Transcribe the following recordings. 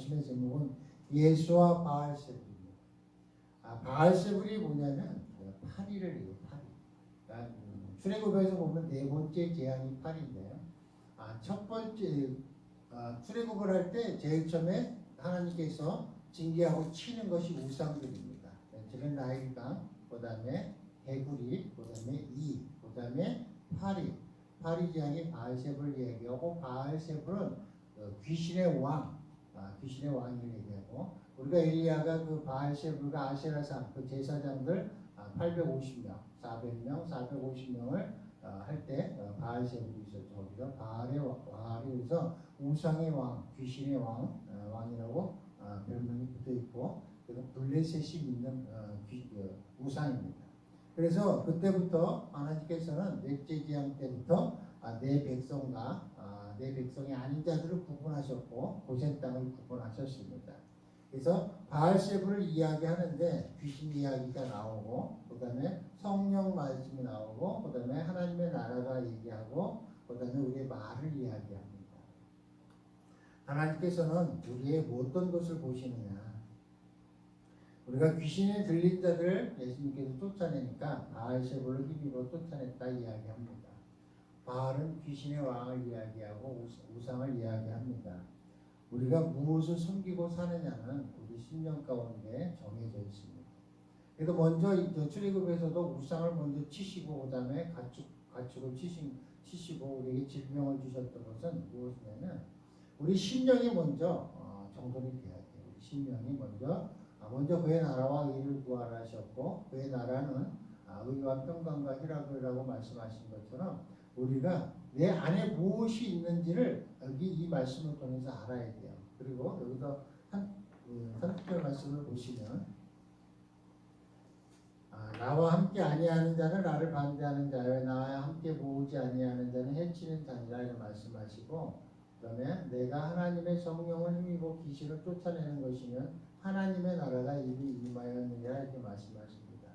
말씀의 제목은 예수와 바알세불입니다. 아, 바알세불이 뭐냐면 파리를 해요. 파리. 그러니까 음, 출애굽에서 보면 네 번째 재앙이 파리인데요. 아, 첫 번째 아, 출애굽을 할 때 제일 처음에 하나님께서 징계하고 치는 것이 우상들입니다. 저는 나일강, 그 다음에 개구리, 그 다음에 이, 그 다음에 파리. 파리 재앙이 바알세불을 얘기하고 바알세불은 어, 귀신의 왕, 아, 귀신의 왕을 얘기하고 우리가 엘리야가 그 바알세불과 아세라상 그 제사장들 아, 850명, 400명, 450명을 어, 할때 어, 바알세불이 있었죠. 거기가 바알의 왕이어서 우상의 왕, 귀신의 왕, 어, 왕이라고 어, 별명이 붙어 있고 블레셋이 귀, 어, 우상입니다. 그래서 그때부터 하나님께서는 재앙 때부터 아, 내 백성과 아, 내 백성이 아닌 자들을 구분하셨고 고센 땅을 구분하셨습니다. 그래서 바알세불을 이야기하는데 귀신 이야기가 나오고 그다음에 성령 말씀이 나오고 그다음에 하나님의 나라가 얘기하고 그다음에 우리의 말을 이야기합니다. 하나님께서는 우리의 어떤 것을 보시느냐? 우리가 귀신에 들린 자들 예수님께서 쫓아내니까 바알세불을 힘입어 쫓아냈다 이야기합니다. 바알은 귀신의 왕을 이야기하고 우상을 이야기합니다. 우리가 무엇을 숨기고 사느냐는 우리 신령 가운데 정해져 있습니다. 그래서 먼저 출애굽에서도 우상을 먼저 치시고 그다음에 가축 가축을 치신 치시고 우리에게 질병을 주셨던 것은 무엇이냐면 우리 심령이 먼저 어, 정돈이 돼야 돼요. 우리 심령이 먼저 아, 먼저 그의 나라와 의를 구하라셨고 그의 나라는 아, 의와 평강과 희락이라고 말씀하신 것처럼 우리가 내 안에 무엇이 있는지를 여기 이 말씀을 통해서 알아야 돼요. 그리고 여기서 한 30절 말씀을 보시면 아, 나와 함께 아니하는 자는 나를 반대하는 자요 나와 함께 모으지 아니하는 자는 해치는 자니라 이렇게 말씀하시고 그다음에 내가 하나님의 성령을 힘입어 귀신을 쫓아내는 것이면 하나님의 나라가 이미 임하였느냐 이렇게 말씀하십니다.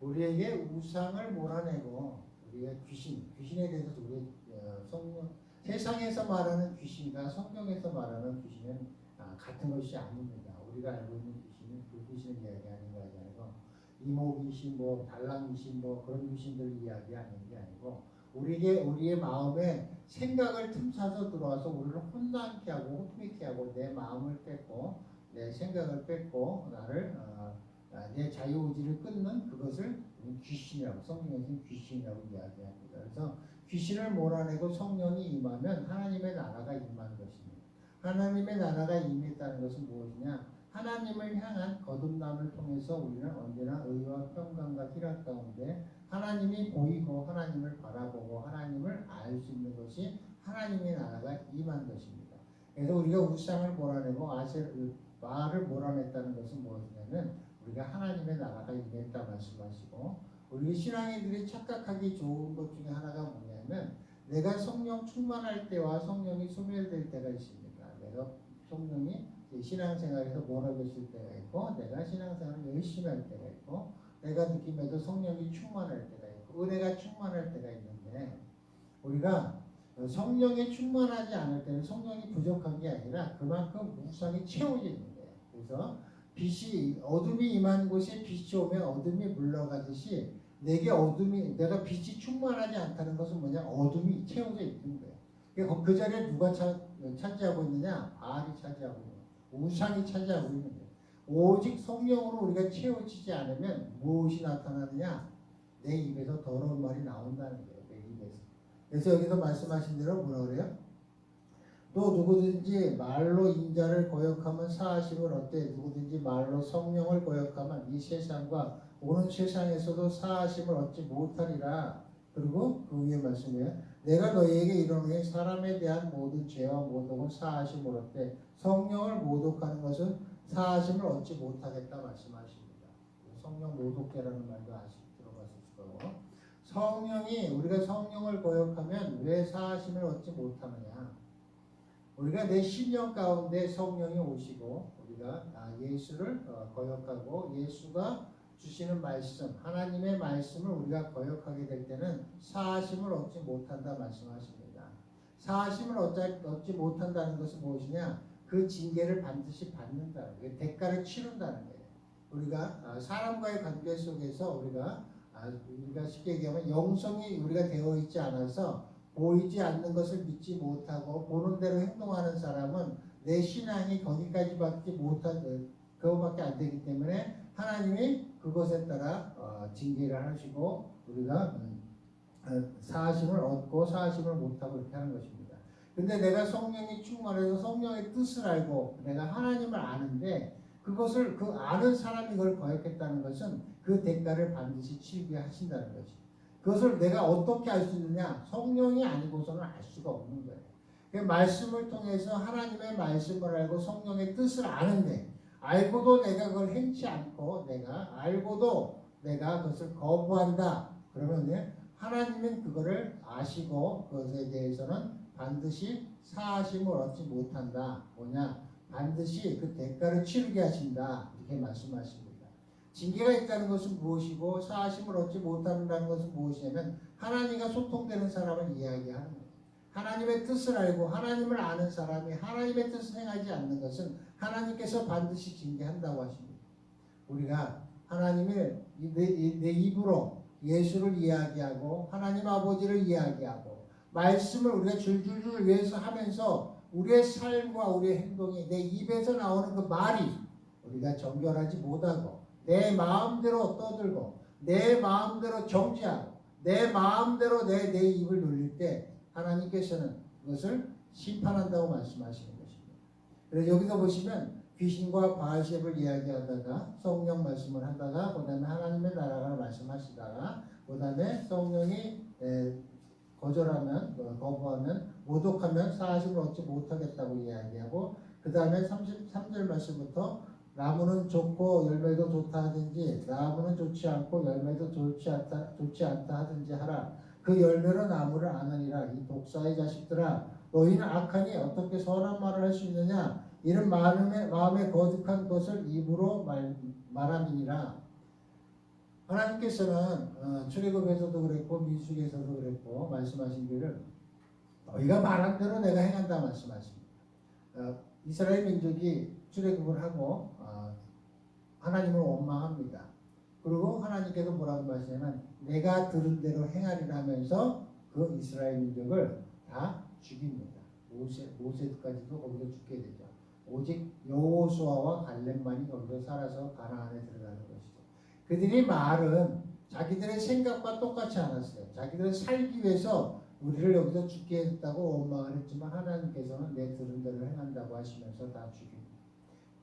우리에게 우상을 몰아내고 우리가 귀신, 귀신에 대해서 우리 어, 성령 세상에서 말하는 귀신과 성경에서 말하는 귀신은 아, 같은 것이 아닙니다. 우리가 알고 있는 귀신은 그 귀신을 이야기하는 것이 아니고 이모 귀신, 뭐 달랑 귀신, 뭐 그런 귀신들 이야기하는 게 아니고 우리에게 우리의 마음에 생각을 틈타서 들어와서 우리를 혼란케 하고 호통케 하고 내 마음을 뺏고 내 생각을 뺏고 나를 어, 아, 내 자유의지를 끊는 그것을 귀신이라고 성경에서는 귀신이라고 이야기합니다. 그래서 귀신을 몰아내고 성령이 임하면 하나님의 나라가 임하는 것입니다. 하나님의 나라가 임했다는 것은 무엇이냐? 하나님을 향한 거듭남을 통해서 우리는 언제나 의와 평강과 희락 가운데 하나님이 보이고 하나님을 바라보고 하나님을 알 수 있는 것이 하나님의 나라가 임한 것입니다. 그래서 우리가 우상을 몰아내고 아세 말을 몰아냈다는 것은 무엇이냐면 우리가 하나님의 나라가 임했다 말씀하시고 우리 신앙인들이 착각하기 좋은 것 중에 하나가 뭐냐면 내가 성령 충만할 때와 성령이 소멸될 때가 있습니다. 내가 성령이 신앙생활에서 멀어졌을 때가 있고 내가 신앙생활을 열심히 할 때가 있고 내가 느낌에도 성령이 충만할 때가 있고 은혜가 충만할 때가 있는데 우리가 성령에 충만하지 않을 때는 성령이 부족한 게 아니라 그만큼 무상이 채워져 있는 거예요. 그래서 빛이 어둠이 임한 곳에 빛이 오면 어둠이 물러가듯이 내게 어둠이 내가 빛이 충만하지 않다는 것은 뭐냐 어둠이 채워져 있는 거예요. 그 자리에 누가 차, 차지하고 있느냐? 바알이 차지하고 있는 거예요. 우상이 차지하고 있는 거예요. 오직 성령으로 우리가 채워지지 않으면 무엇이 나타나느냐? 내 입에서 더러운 말이 나온다는 거예요. 내 입에서. 그래서 여기서 말씀하신 대로 뭐라 그래요? 또 누구든지 말로 인자를 거역하면 사하심을 얻되 누구든지 말로 성령을 거역하면 이 세상과 오는 세상에서도 사하심을 얻지 못하리라. 그리고 그 위에 말씀이에요. 내가 너희에게 이르노니 사람에 대한 모든 죄와 모독은 사하심을 얻되 성령을 모독하는 것은 사하심을 얻지 못하겠다 말씀하십니다. 성령 모독죄라는 말도 아시 들어봤을 거고 성령이 우리가 성령을 거역하면 왜 사하심을 얻지 못하느냐? 우리가 내 신령 가운데 성령이 오시고 우리가 예수를 어, 거역하고 예수가 주시는 말씀, 하나님의 말씀을 우리가 거역하게 될 때는 사하심을 얻지 못한다 말씀하십니다. 사하심을 얻지 못한다는 것은 무엇이냐? 그그 징계를 반드시 받는다는 거예요. 대가를 치른다는 거예요. 우리가 아, 사람과의 관계 속에서 우리가 아, 우리가 쉽게 얘기하면 영성이 우리가 되어 있지 않아서 보이지 않는 것을 믿지 못하고 보는 대로 행동하는 사람은 내 신앙이 거기까지밖에 못한 그거밖에 안 되기 때문에 하나님이 그것에 따라 어, 징계를 하시고 우리가 음, 어, 사하심을 얻고 사하심을 못하고 이렇게 하는 것입니다. 근데 내가 성령이 충만해서 성령의 뜻을 알고 내가 하나님을 아는데 그것을 그 아는 사람이 그걸 거역했다는 것은 그 대가를 반드시 치르게 하신다는 것이. 그것을 내가 어떻게 알 수 있느냐? 성령이 아니고서는 알 수가 없는 거예요. 그 말씀을 통해서 하나님의 말씀을 알고 성령의 뜻을 아는데 알고도 내가 그걸 행치 않고 내가 알고도 내가 그것을 거부한다. 그러면 네, 하나님은 그거를 아시고 그것에 대해서는 반드시 사하심을 얻지 못한다. 뭐냐? 반드시 그 대가를 치르게 하신다. 이렇게 말씀하십니다. 징계가 있다는 것은 무엇이고 사하심을 얻지 못한다는 것은 무엇이냐면 하나님과 소통되는 사람을 이야기하는 거예요. 하나님의 뜻을 알고 하나님을 아는 사람이 하나님의 뜻을 행하지 않는 것은 하나님께서 반드시 징계한다고 하십니다. 우리가 하나님을 내, 내 입으로 예수를 이야기하고 하나님 아버지를 이야기하고 말씀을 우리가 줄줄줄 위해서 하면서 우리의 삶과 우리의 행동이 내 입에서 나오는 그 말이 우리가 정결하지 못하고 내 마음대로 떠들고 내 마음대로 정지하고 내 마음대로 내, 내 입을 놀릴 때 하나님께서는 그것을 심판한다고 말씀하시는 것입니다. 그래서 여기서 보시면 귀신과 바알셉을 이야기하다가 성령 말씀을 하다가 그 다음에 하나님의 나라를 말씀하시다가 그 다음에 성령이 에, 거절하면 어, 거부하면 모독하면 사하심을 얻지 못하겠다고 이야기하고 그 다음에 33절 말씀부터 나무는 좋고 열매도 좋다 하든지 나무는 좋지 않고 열매도 좋지 않다, 좋지 않다 하든지 하라. 그 열매로 나무를 아느니라. 이 독사의 자식들아 너희는 악하니 어떻게 선한 말을 할 수 있느냐? 이런 마음에, 마음에 거듭한 것을 입으로 말, 말함이니라. 하나님께서는 어, 출애굽에서도 그랬고 민수기에서도 그랬고 말씀하신 길을 너희가 말한 대로 내가 행한다 말씀하십니다. 어, 이스라엘 민족이 출애굽을 하고 어, 하나님을 원망합니다. 그리고 하나님께서 뭐라고 말씀하냐면 내가 들은 대로 행하리라 하면서 그 이스라엘 민족을 다 죽입니다. 모세, 모세까지도 거기서 죽게 되죠. 오직 여호수아와 갈렙만이 거기서 살아서 가나안에 들어가는 것이죠. 그들이 말은 자기들의 생각과 똑같이 않았어요. 자기들은 살기 위해서 우리를 여기서 죽게 했다고 원망을 했지만 하나님께서는 내 들은 대로 행한다고 하시면서 다 죽입니다.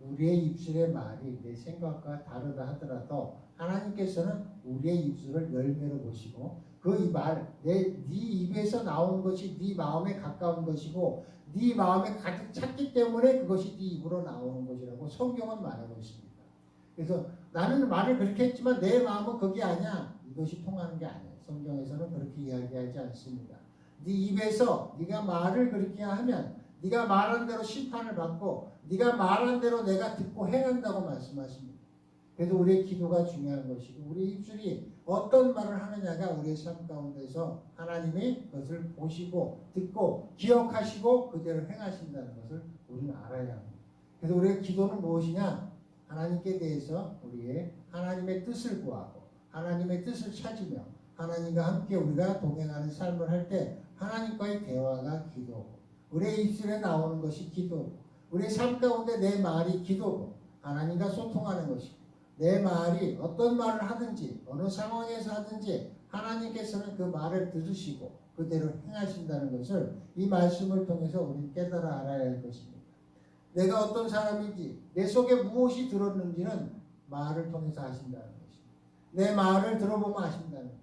우리의 입술의 말이 내 생각과 다르다 하더라도 하나님께서는 우리의 입술을 열매로 보시고 그 말, 내, 네 입에서 나온 것이 네 마음에 가까운 것이고 네 마음에 가득 찼기 때문에 그것이 네 입으로 나오는 것이라고 성경은 말하고 있습니다. 그래서 나는 말을 그렇게 했지만 내 마음은 그게 아니야. 이것이 통하는 게 아니야. 성경에서는 그렇게 이야기하지 않습니다. 네 입에서 네가 말을 그렇게 하면 네가 말한 대로 심판을 받고 네가 말한 대로 내가 듣고 행한다고 말씀하십니다. 그래서 우리의 기도가 중요한 것이고 우리 입술이 어떤 말을 하느냐가 우리의 삶 가운데서 하나님이 그것을 보시고 듣고 기억하시고 그대로 행하신다는 것을 우리는 알아야 합니다. 그래서 우리의 기도는 무엇이냐? 하나님께 대해서 우리의 하나님의 뜻을 구하고 하나님의 뜻을 찾으며 하나님과 함께 우리가 동행하는 삶을 할 때 하나님과의 대화가 기도고 우리의 입술에 나오는 것이 기도고 우리의 삶 가운데 내 말이 기도고 하나님과 소통하는 것이고 내 말이 어떤 말을 하든지 어느 상황에서 하든지 하나님께서는 그 말을 들으시고 그대로 행하신다는 것을 이 말씀을 통해서 우리 깨달아 알아야 할 것입니다. 내가 어떤 사람인지 내 속에 무엇이 들었는지는 말을 통해서 아신다는 것입니다. 내 말을 들어보면 아신다는 것입니다.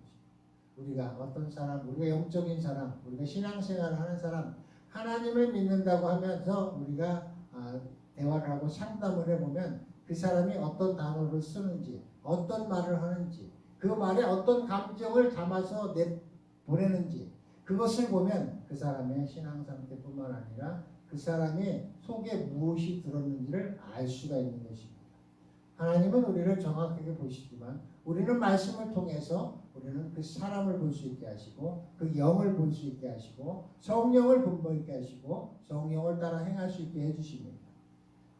우리가 어떤 사람, 우리가 영적인 사람, 우리가 신앙생활을 하는 사람, 하나님을 믿는다고 하면서 우리가 아, 대화를 하고 상담을 해보면 그 사람이 어떤 단어를 쓰는지, 어떤 말을 하는지, 그 말에 어떤 감정을 담아서 내 보내는지, 그것을 보면 그 사람의 신앙 상태뿐만 아니라 그 사람이 속에 무엇이 들었는지를 알 수가 있는 것입니다. 하나님은 우리를 정확하게 보시지만 우리는 말씀을 통해서 우리는 그 사람을 볼 수 있게 하시고 그 영을 볼 수 있게 하시고 성령을 분별있게 하시고 성령을 따라 행할 수 있게 해주십니다.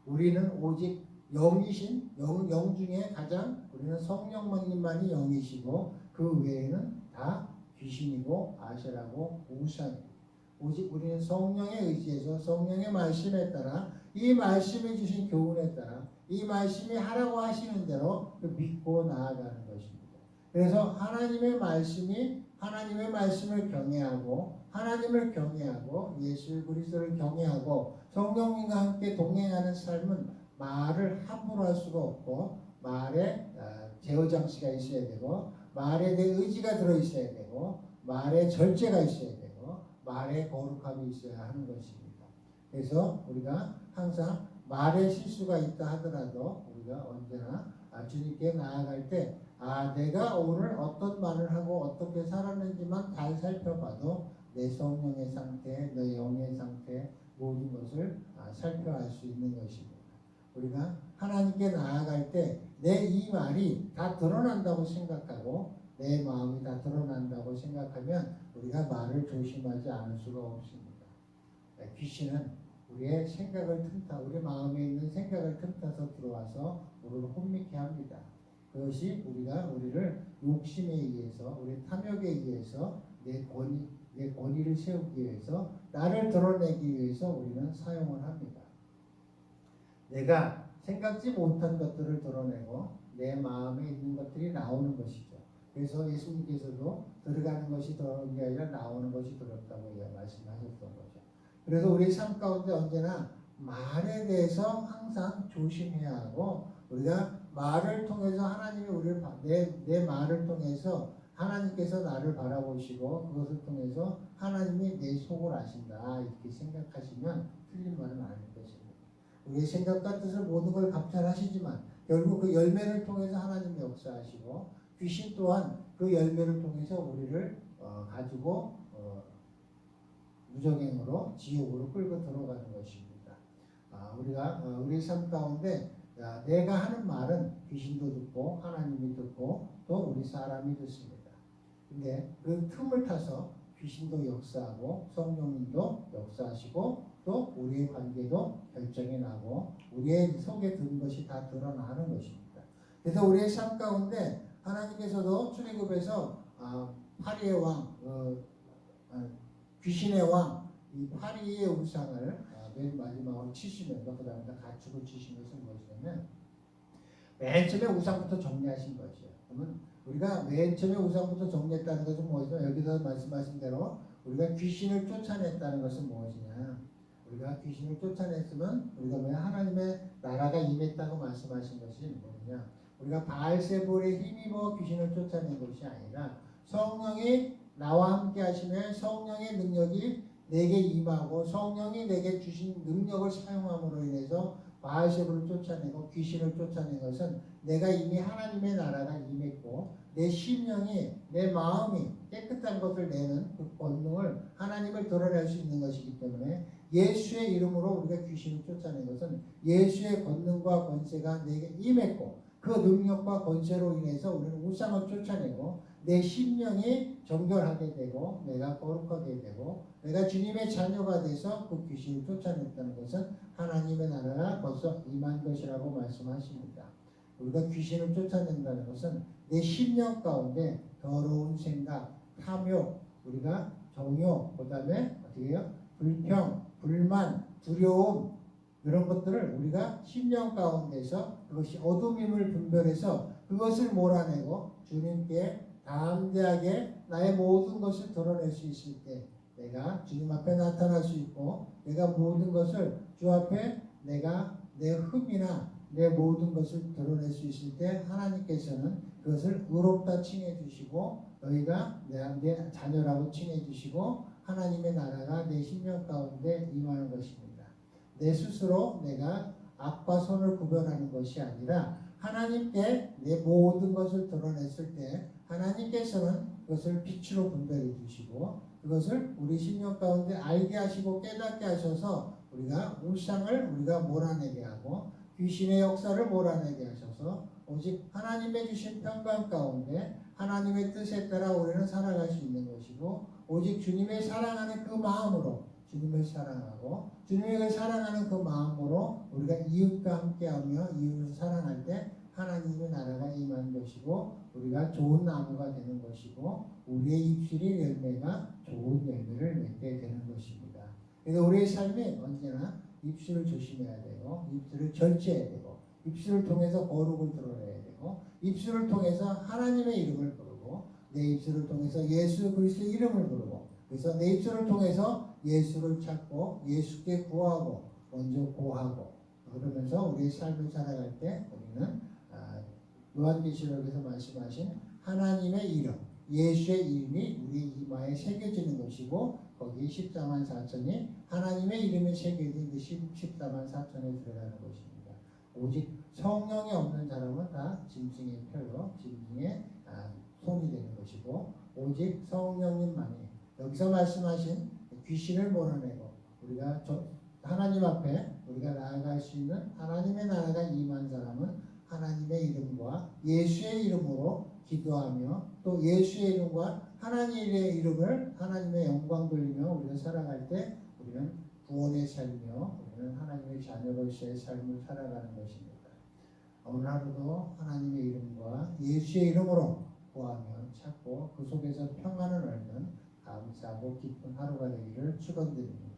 우리는 오직 영이신 영, 영 중에 가장 우리는 성령님만이 영이시고 그 외에는 다 귀신이고 아시라고 우상이에요. 오직 우리는 성령에 의지해서 성령의 말씀에 따라 이 말씀해 주신 교훈에 따라 이 말씀이 하라고 하시는 대로 그 믿고 나아가는 것입니다. 그래서 하나님의 말씀이 하나님의 말씀을 경외하고 하나님을 경외하고 예수 그리스도를 경외하고 성령님과 함께 동행하는 삶은 말을 함부로 할 수가 없고 말에 아, 제어 장치가 있어야 되고 말에 내 의지가 들어 있어야 되고 말에 절제가 있어야 되고 말에 거룩함이 있어야 하는 것입니다. 그래서 우리가 항상 말에 실수가 있다 하더라도 우리가 언제나 아, 주님께 나아갈 때 아, 내가 오늘 어떤 말을 하고 어떻게 살았는지만 잘 살펴봐도 내 성령의 상태, 내 영의 상태 모든 것을 아, 살펴할 수 있는 것입니다. 우리가 하나님께 나아갈 때 내 이 말이 다 드러난다고 생각하고 내 마음이 다 드러난다고 생각하면 우리가 말을 조심하지 않을 수가 없습니다. 네, 귀신은 우리의 생각을 틈타, 우리 마음에 있는 생각을 틈타서 들어와서 우리를 혼미케 합니다. 그것이 우리가 우리를 욕심에 의해서, 우리 탐욕에 의해서 내 권위, 내 권위를 세우기 위해서 나를 드러내기 위해서 우리는 사용을 합니다. 내가 생각지 못한 것들을 드러내고 내 마음에 있는 것들이 나오는 것이죠. 그래서 예수님께서도 들어가는 것이 더러운 게 아니라 나오는 것이 더럽다고 말씀하셨던 거죠. 그래서 우리 삶 가운데 언제나 말에 대해서 항상 조심해야 하고 우리가 말을 통해서 하나님이 우리를 내, 내 말을 통해서 하나님께서 나를 바라보시고 그것을 통해서 하나님이 내 속을 아신다 이렇게 생각하시면 틀린 말은 아닐 것입니다. 우리의 생각과 뜻을 모든 걸 감찰하시지만 결국 그 열매를 통해서 하나님이 역사하시고 귀신 또한 그 열매를 통해서 우리를 어, 가지고 어, 무정행으로 지옥으로 끌고 들어가는 것입니다. 아, 우리가 어, 우리 삶 가운데 야, 내가 하는 말은 귀신도 듣고 하나님이 듣고 또 우리 사람이 듣습니다. 근데 그 틈을 타서 귀신도 역사하고 성령님도 역사하시고 또 우리의 관계도 결정이 나고 우리의 속에 든 것이 다 드러나는 것입니다. 그래서 우리의 삶 가운데 하나님께서도 출애굽에서 아, 파리의 왕, 어, 아, 귀신의 왕, 이 파리의 우상을 아, 맨 마지막으로 치시면서 그 다음에 가축을 것은 무엇이냐면 맨 처음에 우상부터 정리하신 것이에요. 그러면 우리가 맨 처음에 우상부터 정리했다는 것은 무엇이냐? 여기서 말씀하신 대로 우리가 귀신을 쫓아냈다는 것은 무엇이냐? 우리가 귀신을 쫓아냈으면 우리가 왜 하나님의 나라가 임했다고 말씀하신 것이 뭐냐? 우리가 바알세볼에 힘입어 귀신을 쫓아낸 것이 아니라 성령이 나와 함께 하시면 성령의 능력이 내게 임하고 성령이 내게 주신 능력을 사용함으로 인해서 바알세볼을 쫓아내고 귀신을 쫓아낸 것은 내가 이미 하나님의 나라가 임했고 내 심령이 내 마음이 깨끗한 것을 내는 그 본능을 하나님을 드러낼 수 있는 것이기 때문에 예수의 이름으로 우리가 귀신을 쫓아낸 것은 예수의 권능과 권세가 내게 임했고 그 능력과 권세로 인해서 우리는 우상을 쫓아내고 내 심령이 정결하게 되고 내가 거룩하게 되고 내가 주님의 자녀가 돼서 그 귀신을 쫓아냈다는 것은 하나님의 나라가 벌써 임한 것이라고 말씀하십니다. 우리가 귀신을 쫓아낸다는 것은 내 심령 가운데 더러운 생각, 탐욕, 우리가 정욕, 그 다음에 어떻게 해요? 불평, 불만, 두려움, 이런 것들을 우리가 심령 가운데서 그것이 어둠임을 분별해서 그것을 몰아내고 주님께 담대하게 나의 모든 것을 드러낼 수 있을 때 내가 주님 앞에 나타날 수 있고 내가 모든 것을 주 앞에 내가 내 흠이나 내 모든 것을 드러낼 수 있을 때 하나님께서는 그것을 의롭다 칭해 주시고 너희가 내, 내 자녀라고 칭해 주시고 하나님의 나라가 내 심령 가운데 임하는 것입니다. 내 스스로 내가 악과 선을 구별하는 것이 아니라 하나님께 내 모든 것을 드러냈을 때 하나님께서는 그것을 빛으로 분별해 주시고 그것을 우리 심령 가운데 알게 하시고 깨닫게 하셔서 우리가 울상을 우리가 몰아내게 하고 귀신의 역사를 몰아내게 하셔서 오직 하나님의 주신 평강 가운데 하나님의 뜻에 따라 우리는 살아갈 수 있는 것이고 오직 주님의 사랑하는 그 마음으로 주님을 사랑하고 주님을 사랑하는 그 마음으로 우리가 이웃과 함께하며 이웃을 사랑할 때 하나님의 나라가 임하는 것이고 우리가 좋은 나무가 되는 것이고 우리의 입술의 열매가 좋은 열매를 맺게 되는 것입니다. 그래서 우리의 삶이 언제나 입술을 조심해야 되고 입술을 절제해야 되고 입술을 통해서 거룩을 드러내야 되고 입술을 통해서 하나님의 이름을 부르고 내 입술을 통해서 예수 그리스도의 이름을 부르고 그래서 내 입술을 통해서 예수를 찾고 예수께 구하고 먼저 구하고 그러면서 우리의 삶을 살아갈 때 우리는 아, 요한계시록에서 말씀하신 하나님의 이름 예수의 이름이 우리 이마에 새겨지는 것이고 거기 14만 4천이 하나님의 이름이 새겨진 그 14만 4천에 들어가는 것입니다. 오직 성령이 없는 사람은 다 짐승의 표로 짐승의 아, 손이 되는 것이고 오직 성령님만이 여기서 말씀하신 귀신을 몰아내고 우리가 저- 하나님 앞에 우리가 나아갈 수 있는 하나님의 나라가 임한 사람은 하나님의 이름과 예수의 이름으로 기도하며 또 예수의 이름과 하나님의 이름을 하나님의 영광 돌리며 우리가 살아갈 때 우리는 구원의 삶이며 우리는 하나님의 자녀로서의 삶을 살아가는 것입니다. 오늘 하루도 하나님의 이름과 예수의 이름으로 구하며 찾고 그 속에서 평안을 얻는 감사하고 기쁜 하루가 되기를 축원드립니다.